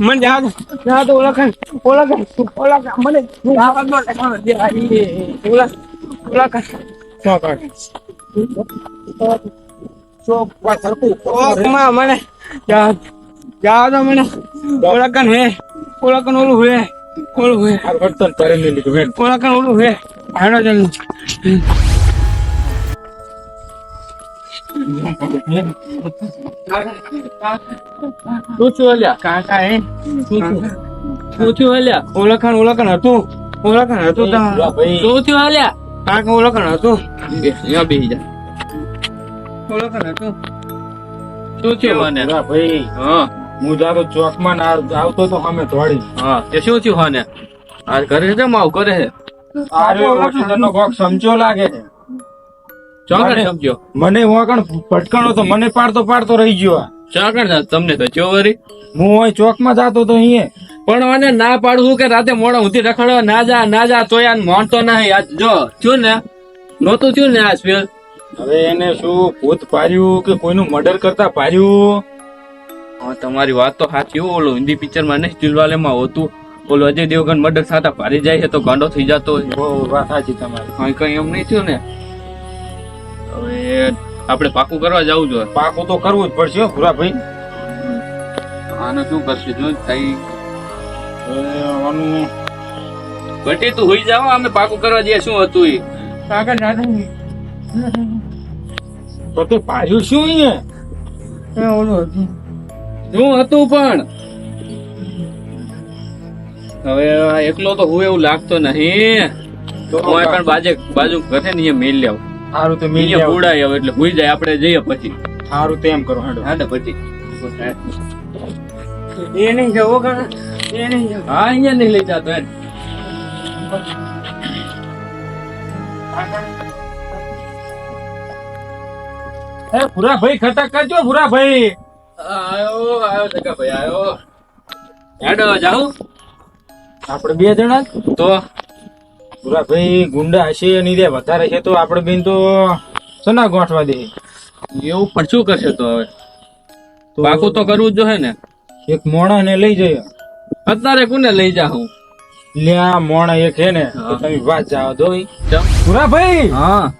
મને યાદ યાદ જા દો ઓળખ ઓળખ ઓળખ મને જવા દો ને ઓળખ ઓળખ શું કર શું ઓળખમાં મને યાદ યાદ મને ઓળખન હે ઓળખન ઓલું હે ઓલું હે. વર્તન કરેલી લીધું વેણ ઓળખન ઓલું હે હેડો જલ્દી શું છું અલ્યા? કાકા હે શું થયું? અલ્યા? ઓળખણ ઓળખણ હતું ઓળખણ હતું થયું હાલ્યા કાકા ઓળખણ હતું. અહીંયા બેસી જા. ઓળખણ હતું. શું થયું મને ભાઈ. હા. હું જાતો ચોકમાં આવતો તો અમે ધોડી હા તે શું થયું હોને? આ કરે છે માવ કરે છે? આરે ઓક્સિજનનો કોક સમજો લાગે છે. ચોકડ મને- સમજો? મને વગણ ભટકાણો તો મને પાડતો પાડતો રહી ગયો આ. ચોકડ તમને તો વરી? હું ચોકમાં જાતો તો અહીંયા. પણ મને ના પાડવું કે રાતે મોડા ઊંધી રખડવા ના જા ના જા તોય આને માનતો નહીં. આજ જો થયું ને? નહોતું થયું ને આજ ફેર? હવે એને શું ભૂત પાર્યું કે કોઈનું મર્ડર કરતા પાર્યું હા તમારી વાત તો સાચી ઓલું હિન્દી પિક્ચરમાં નહીં દિલવાલે માં હોતું. ઓલો અજય દેવગન મર્ડર થતા ભારી જાય છે તો ગાંડો થઈ જતો હોય. બહુ વાત સાચી તમારી. કઈ કઈ એમ નહીં થયું ને? હવે આપણે પાકું કરવા જવું જોઈએ પાકું તો કરવું જ પડશે હો, ભૂરા ભાઈ આને શું કરશે જો થઈ આનું બટી તું હોઈ જાવ અમે પાકું કરવા જઈએ શું હતું એ? કાકા દાદા તો તે પાર્યું શું અહીંયા? ઓલું હતું. શું હતું પણ. હવે એકલો તો હું એવું લાગતો નહીં. તો હું પણ બાજે બાજુ ઘરે ને મેલ લેવ. સારું તો મેલ લેવ. ઉડાય હવે એટલે હુઈ જાય આપણે જઈએ પછી. સારું તો એમ કરો હાડો. હાડો પછી. એ નહીં જવો કાકા એ નહીં જવો. હા અહીંયા નહીં લઈ જતો એમ. એ ભૂરા ભાઈ ખટક કરજો ભૂરા ભાઈ આયો આયો જગા ભાઈ આયો. હેડો જાઉં આપણે બે જણા તો? પૂરા ભાઈ ગુંડા હશે નહીં રે વધારે છે તો આપણે બેન તો સના ગોઠવા દે? એવું પણ શું કરશે તો હવે? પાકું તો કરવું જ જોઈએ ને. એક મોણા ને લઈ જઈએ. અત્યારે કોને લઈ જા લે આ મોણા એક હે ને તો તમે વાત જાવ દો. ચમ. ભાઈ હા.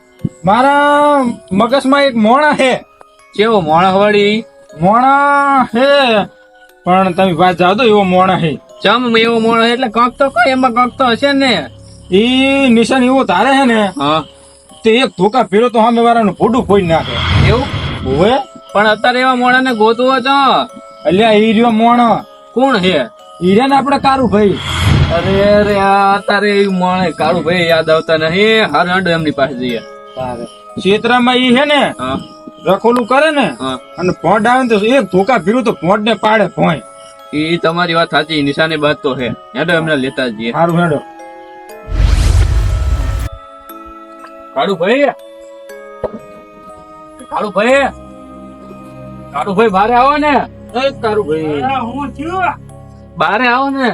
મારા મગજમાં એક મોણા હે કેવો મોણા વળી? મોણા હે. પણ તમે વાત જાવ તો એવો મોણા હે. ચમ એવો મોણો એટલે કંક તો કઈ એમાં કંક તો હશે ને. ઈ નિશાન એવો તારે હે ને. હા. તે એક ધોકા ફેરો તો સામે વાળાનું ફોટું ફોડી નાખે. એવું? હોવે. પણ અત્યારે એવા મોણા ને ગોતવો છો? અલ્યા ઈ રહ્યો મોણો. કોણ હે? ઈ ને આપણે કારું ભાઈ અરે અરે અત્યારે એ મોણે કારું ભાઈ યાદ આવતા નહીં. હાર હાંડો એમની પાસે જઈએ. ક્ષેત્રમાં ઈ હે ને. હા. રખોલું કરે ને અને ભોંડ આવે ને તો એક ધોકા ફેરું તો ભોંડ ને પાડે ભોંય. એ તમારી વાત સાચી નિશાની બાદ તો હે. હેડો એમને લેતા જઈએ. સારું હેડો. કાળુ ભાઈ કાળુ ભાઈ કાળુ ભાઈ બારે આવો ને. એ કારું ભાઈ હું છું બારે આવો ને.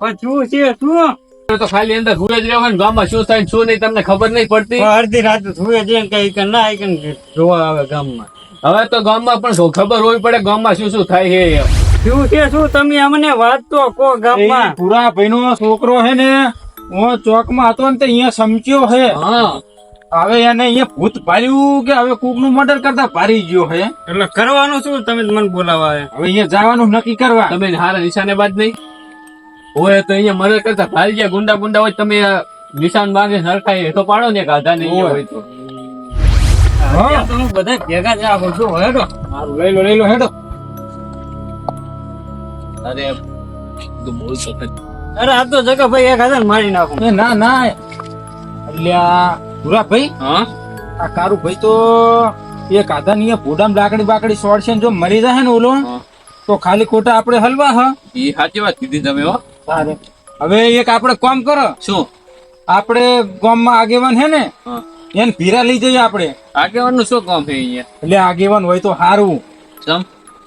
પણ શું છે શું? તો ખાલી અંદર હુએ જ રહેવાનું ગામમાં શું થાય શું નહીં તમને ખબર નહીં પડતી? અડધી રાત છે કઈ કે ના કઈ જોવા આવે ગામમાં. હવે તો ગામમાં પણ ખબર હોવી પડે ગામમાં શું શું થાય છે શું છે શું? તમે અમને વાત તો કો ગામમાં. પૂરા ભાઈ છોકરો હે ને હું ચોકમાં હતો ને તે અહીંયા સમચ્યો હે હા. હવે એને અહીંયા ભૂત પાડ્યું કે હવે કુકનું મર્ડર કરતા પારી ગયો હે એટલે કરવાનું શું? તમે મને બોલાવા હવે અહીંયા જવાનું નક્કી કરવા. તમે હારા નિશાને બાદ નહીં? હોય તો અહીંયા મરે કરતા. ભાઈ ગયા ગુંડા ગુંડા હોય તમે નિશાન બાંધી નરખાય તો પાડો ને ગાધા નહીં હોય તો. હા. ત્યાં તો હું બધા ભેગા જ આવું છું. હેડો સારું લઈ લો લઈ લો હેડો અરે આ તો જગા ભાઈ એક હાજર મારી નાખું. એ ના ના. અલ્યા પૂરા ભાઈ હા? આ કારું ભાઈ તો એક આધા ની ભૂડામ લાકડી બાકડી સોડશે ને જો મરી જાય ને ઓલો તો ખાલી ખોટા આપણે હલવા હા. એ સાચી વાત કીધી તમે હો. હવે એક આપણે કોમ કરો. શું? આપણે ગામમાં આગેવાન હે ને એને ભીરા લઈ જઈએ આપણે. આગેવાનનું શું કામ છે અહીંયા? એટલે આગેવાન હોય તો સારું સમ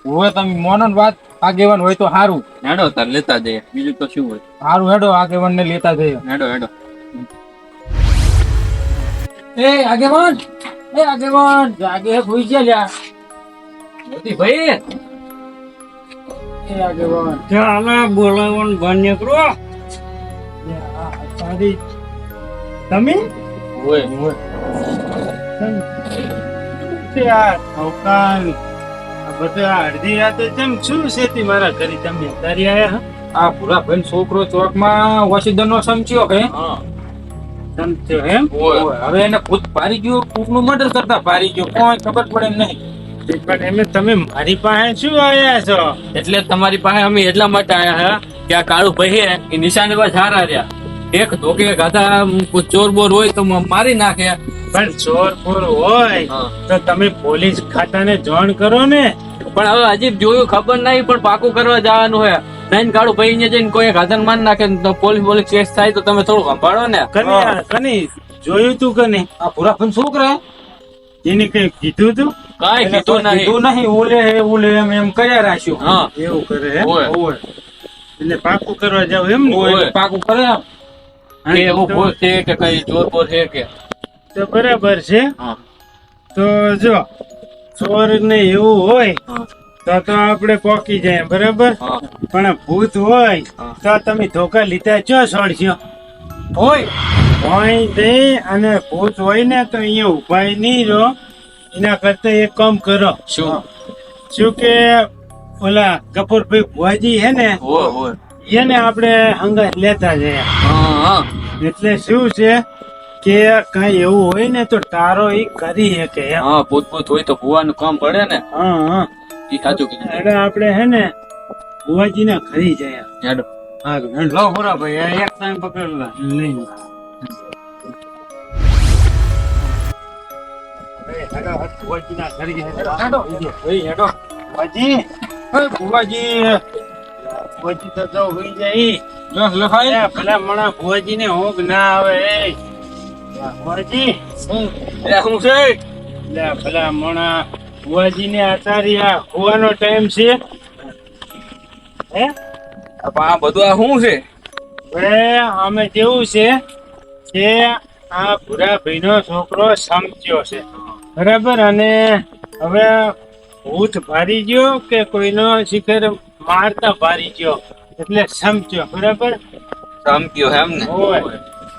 હોય તમે મોનન વાત આગેવાન હોય તો સારું હેડો તાર લેતા જઈએ. બીજું તો શું હોય? સારું હેડો આગેવાન ને લેતા જઈએ. હેડો હેડો. એ આગેવાન! એ આગેવાન! જાગે ભૂઈ ગયા ભાઈ આગેવાન ચાલે બોલાવવાનું બંધ નીકળો. સારી તમે? હોય. આ આ બધા અડધી રાતે શું છે મારા ઘરે તમે તારી આયા આ પૂરા ભાઈ છોકરો ચોકમાં વસીદન નો સમજ્યો કે? ઓય. હવે એને ભૂત પારી ગયો કોકનું મર્ડર કરતા પારી ગયો. કોઈ ખબર પડે નહીં. પણ એમ તમે મારી પાસે શું આવ્યા છો? એટલે તમારી પાસે અમે એટલા માટે આવ્યા હા કે આ કાળુ ભાઈ એ એ નિશાનીબાજ સારા રહ્યા. એક ધોકે ગાધા ચોર બોર હોય તો મારી નાખે. પણ ચોર બોર હોય તો તમે પોલીસ ખાતાને જાણ કરો ને. પણ હવે હજી જોયું ખબર નહીં પણ પાકું કરવા જવાનું હોય નહીં કાળુ ભાઈ ને જઈને કોઈ ગાધન માન નાખે તો પોલીસ પોલીસ કેસ થાય તો તમે થોડું સંભાળો ને. કની જોયું તું કની? આ પૂરા પણ છોકરા એને કઈ કીધું તું? કઈ કીધું નહીં કીધું નહીં. ઓલે ઓલે એમ એમ કર્યા રાખ્યું હા. એવું કરે. એટલે પાકું કરવા જાવ એમ ને? પાકું કરે. કે એવું ભૂત છે કે કઈ ચોર બોર છે કે? તો બરાબર છે. તો જો ચોર ને એવું હોય તો તો આપણે પોકી જાય બરાબર? પણ ભૂત હોય. તો તમે ધોકા લીધા ચો છોડશો હોય હોય દે અને ભૂત હોય ને તો અહીંયા ઉભાઈ નહીં રહો. એના કરતા એક કામ કરો. શું? શું કે ઓલા કપૂરભાઈ ભુવાજી હે ને એને આપણે હંગાત લેતા જઈએ હા હા. એટલે શું છે કે કઈ એવું હોય ને તો તારો એ કરી શકે હા ભૂત ભૂત હોય તો ભૂવાનું કામ પડે ને. હા હા. એ સાચું કીધું. આપણે હે ને ભુવાજી ને ખરી જાય. હારું હેડ. લો. પૂરા ભાઈ એક ટાઈમ પકડેલા લઈને. ભુવાજી, ભુવાજી. ભુવાજી ભુવાજીને ઊંઘ ના આવે. ભુવાજી. શું છે? ભલા મણા ભુવાજીને અત્યારે આ હોવાનો ટાઈમ છે. હે? આ બધું આ શું છે? હવે અમે જેવું છે કે આ ભૂરા ભાઈનો છોકરો સમજ્યો છે. બરાબર? અને હવે ભૂત ભારી ગયો કે કોઈનો શિખર મારતા ભારી ગયો? એટલે સમજ્યો બરાબર? સમજ્યો એમ ને? હોય.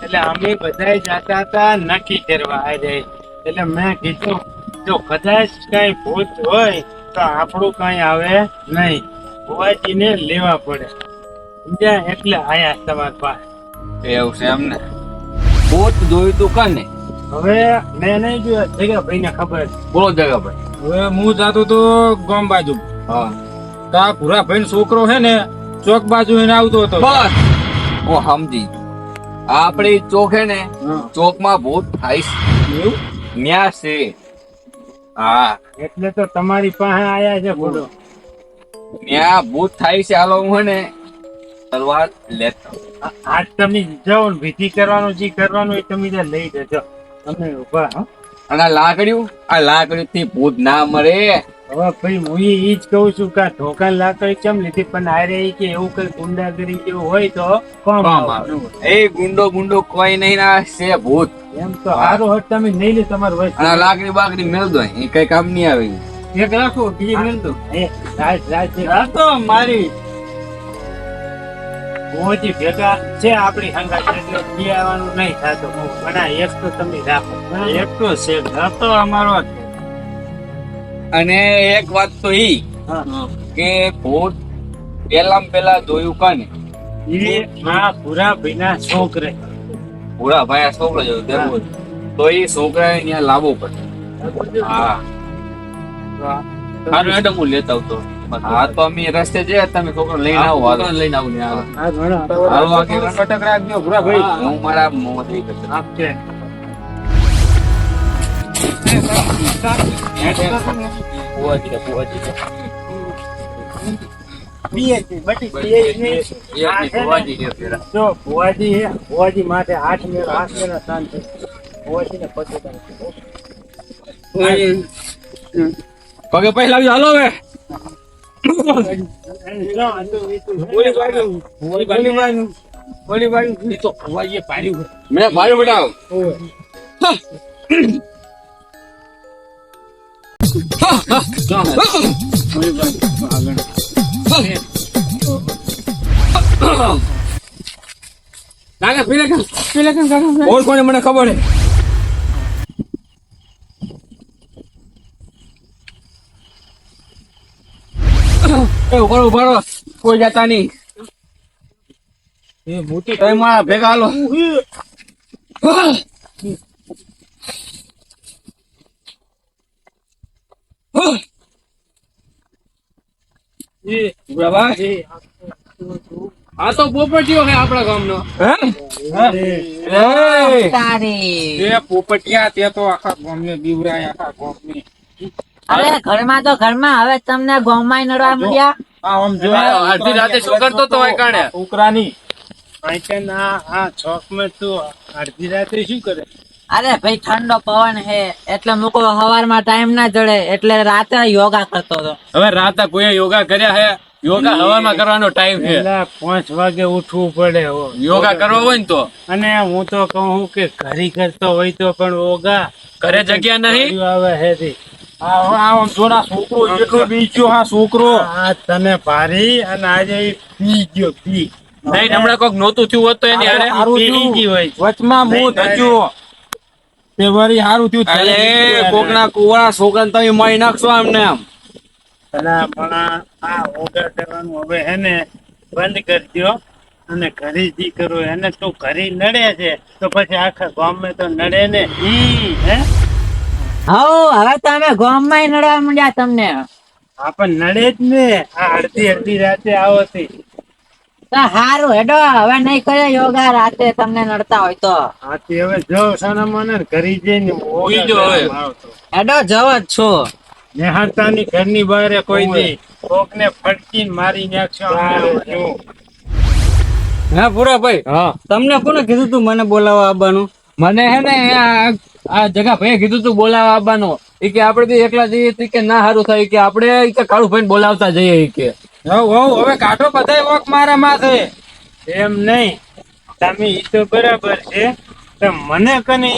એટલે અમે બધા જતા હતા નક્કી કરવા આજે એટલે મેં કીધું જો કદાચ કઈ ભૂત હોય તો આપણું કઈ આવે નહીં. ભુવાજીને લેવા પડે. સમજ્યા? એટલે આયા તમારી પાસે. એવું છે એમ ને ભૂત જોયું તું કાને હવે મેં નહીં જોયા. જગ્યા ભાઈને ખબર બોલો જગા હવે હું જાતો તો ગામ બાજુ. હા. તો આ ભૂરા ભાઈ છોકરો હે ને ચોક બાજુ એને આવતો હતો. બસ. હું સમજી આપણે ચોક હે ને ચોકમાં ભૂત થાય? ન્યા છે. હા. એટલે તો તમારી પાસે આયા છે બોલો ન્યા ભૂત થાય છે હાલો હું હે ને તલવાર લેતો. આ- આજ તમે જાઓ વિધિ કરવાનું જે કરવાનું એ તમે ત્યાં લઈ જજો. તમે ઊભા હો. અને આ લાકડ્યું આ લાકડ્યું થી ભૂત ના મરે. હવે ભાઈ હું એ જ કહું છું કે ઢોકા લાકડી કેમ લીધી? પણ આ રહી કે એવું કઈ ગુંડાગીરી જેવું હોય તો કોમ. એ ગુંડો ગુંડો કોઈ નહીં ના છે ભૂત. એમ તો સારું હટ તમે નહીં લે તમારું વસ્તુ. અને લાકડી બાકડી મેળ દો એ કઈ કામ નહીં આવે. એક રાખો બીજી મેળ દો. એ, રાજ, રાજ છે. તો મારી. મોજી ભેગા છે આપણી હંગાત એટલે આવવાનું નહીં થતું. પણ એક તો તમે રાખો. એક તો છે ઘર તો અમારો અને એક વાત તો ઈ કે ભૂત પેલા પેલા જોયું કને? ઈ આ પૂરા ભીના છોકરે. પૂરા ભાઈ છોકરો જોયો તેવું તો એ છોકરાએ ત્યાં લાવવો પડે. હા. હા. મેડમ હું લેતા આવતો. હા તો અમે રસ્તે જઈએ તમે છોકરો લઈને આવો હાલો. લઈને આવું ને હાલો. હાલો આગળ. કટક રાખજો ભૂરા ભાઈ હું મારા મોં થઈ આપશે માટે આઠ મેળ આઠ મેળ સ્થાન છે ભુવાજી ને પછી પગે હાલો હવે. મેં ભાઈ બેટા કાકા પીલે કાકા પીલે કાકા કાકા કોને મને ખબર એ ઉભરો ઉભરો કોઈ જતા નહીં. એ મોટી તમે મારા ભેગા હાલો. આ તો પોપટીઓ છે આપણા ગામનો. હે? તારી. પોપટિયા તે તો આખા ગામને બીવરાય આખા ગામને. અરે ઘરમાં તો ઘરમાં. હવે તમને ગોમાં નડવા મળ્યા આમ જો અડધી રાતે શું કરતો તો હોય કાણે. છોકરાની આઈકન આ આ ચોકમાં તું અડધી રાતે શું કરે? અરે ભાઈ ઠંડો પવન હે. એટલે મૂકો સવારમાં ટાઈમ ના જડે. એટલે રાતે યોગા કરતો હતો. હવે રાતે કોઈ યોગા કર્યા હે? યોગા હવામાં કરવાનો ટાઈમ છે. પાંચ વાગે ઉઠવું પડે યોગા કરવો હોય ને તો? અને હું તો કહું કે ઘરી કરતો હોય તો પણ યોગા ઘરે જગ્યા નહીં? આવે હે તી. આ આ આમ જોના છોકરો જેટલો બીજો હા છોકરો. તને ભારી અને આજે પી ગયો પી. નહીં હમણાં કોક નહોતું થયું હોત તો એની હારે પી ગઈ હોય. વચમાં હું નહીં, તે વળી હારું થયું અલે કોકના કુવાના છોકરાને તમે મારી નાખશો એમને પણ આ- ઓગા કરવાનું હવે હેને બંધ કરી દ્યો. અને ઘરે જી કરો એને તું ઘરે નડે છે તો પછી આખા ગામ તો નડે ને. હે? હવ હવે તમે ગોમાં નડવા મંડ્યા તમને. પણ નડે જ ને. આ અડધી અડધી રાતે આવો તી તો હારું હેડો હવે નહીં કરે યોગા રાતે તમને નડતા હોય તો. આથી હવે જો સનમને ઘરે જઈને ઓઈ જો હવે. હેડો જવો જ છો. નિહાળતાની ઘરની બહાર કોઈ નહીં. કોકને ફટકીને મારી નાખશો. હા પૂરા ભાઈ હા. તમને કોને કીધું તું મને બોલાવવા આવવાનું? મને હે ને આ જગા ભાઈ કીધું તું બોલાવા આવવાનો. એ કે આપણે બી એકલા જઈએ કે ના સારું થાય. કે આપણે ઈ કે કાળુ ભાઈ બોલાવતા જઈએ કે. હવ કાઢો બધા વોક મારા માથે. એમ નહીં. તમે એ તો બરાબર છે. મને કને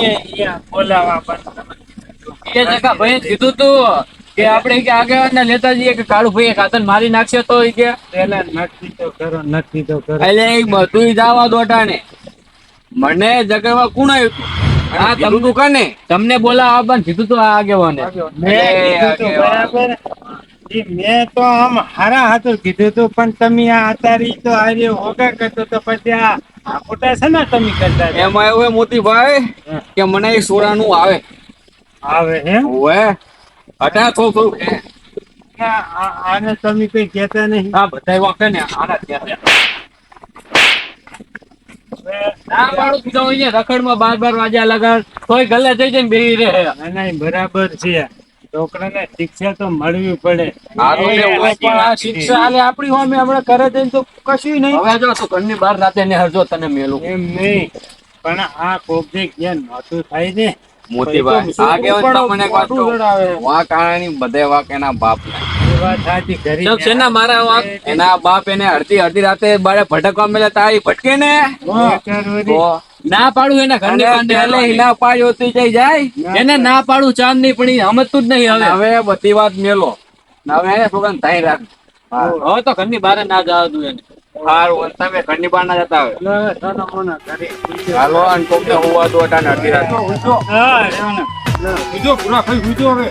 બોલાવા પણ એ જગા ભાઈ કીધું તું કે આપણે કે આગળ ને લેતા જઈએ કે કાળુ ભાઈ ખાતર મારી નાખશે તો કે. પેલા નક્કી તો કરો નક્કી તો કરો એટલે બધું જવા દોટા ને મને જગાવા કોણ આવ્યું તું કને? તમને બોલાવા પણ કીધું તું આ આગેવાને. મેં તો બરાબર. ઈ મેં તો આમ હારા હાથું કીધું તું પણ તમે આ અતારી તો આજે હોગા કરતો તો પછી આ આ ખોટા છે ને તમે કરતા એમાં એવું હે મોતીભાઈ કે મને એ સોરાનું આવે. આવે હે? ઓવે. હટા થોડું આને તમે કઈ કહેતા નહીં. આ બધા વોક ને આના ત્યાં છે. ના પાડું કીધું અહીંયા રખડમાં બાર બાર વાગ્યા લગન તોય ગલે જઈ જઈને બેહી રહે. ના, ના, બરાબર છે. છોકરાને શિક્ષા તો મળવી પડે. હારું ને ઓવે પણ આ શિક્ષા આલે આપણી હોમે હમણાં કરે જઈને તો કશું નહીં. હવે જો તું ઘરની બહાર રાતે ને હરજો તને મેલું. એમ નહીં પણ આ કોકને જ્ઞાન નહોતું થાય ને? મોટી વાત. બધે વાંક એના બાપ એ વાત સાચી ઘરી ચમ છે ના મારા વાંક? એના બાપ એને અડધી અડધી રાતે બારે ભટકવા મેલે તારી ભટકે ને? ના પાડું એના ઘરની અને બાંધે હિલા પાડી હોતી જઈ જાય. એને ના પાડું ચાંદ નહીં પણ સમજતું જ નહીં હવે. હવે બધી વાત મેલો. હવે એને છોકરાને થાય રાખ. હવે તો ઘરની બહાર ના જવા દઉં એને. સારું તમે ઘરની બહાર ના જતા હવે એટલે સોનામોના ઘરે. હાલો અને કોકને હોવા દો અડધી રાતે. બીજો પૂરા ખાઈ બીજો હવે.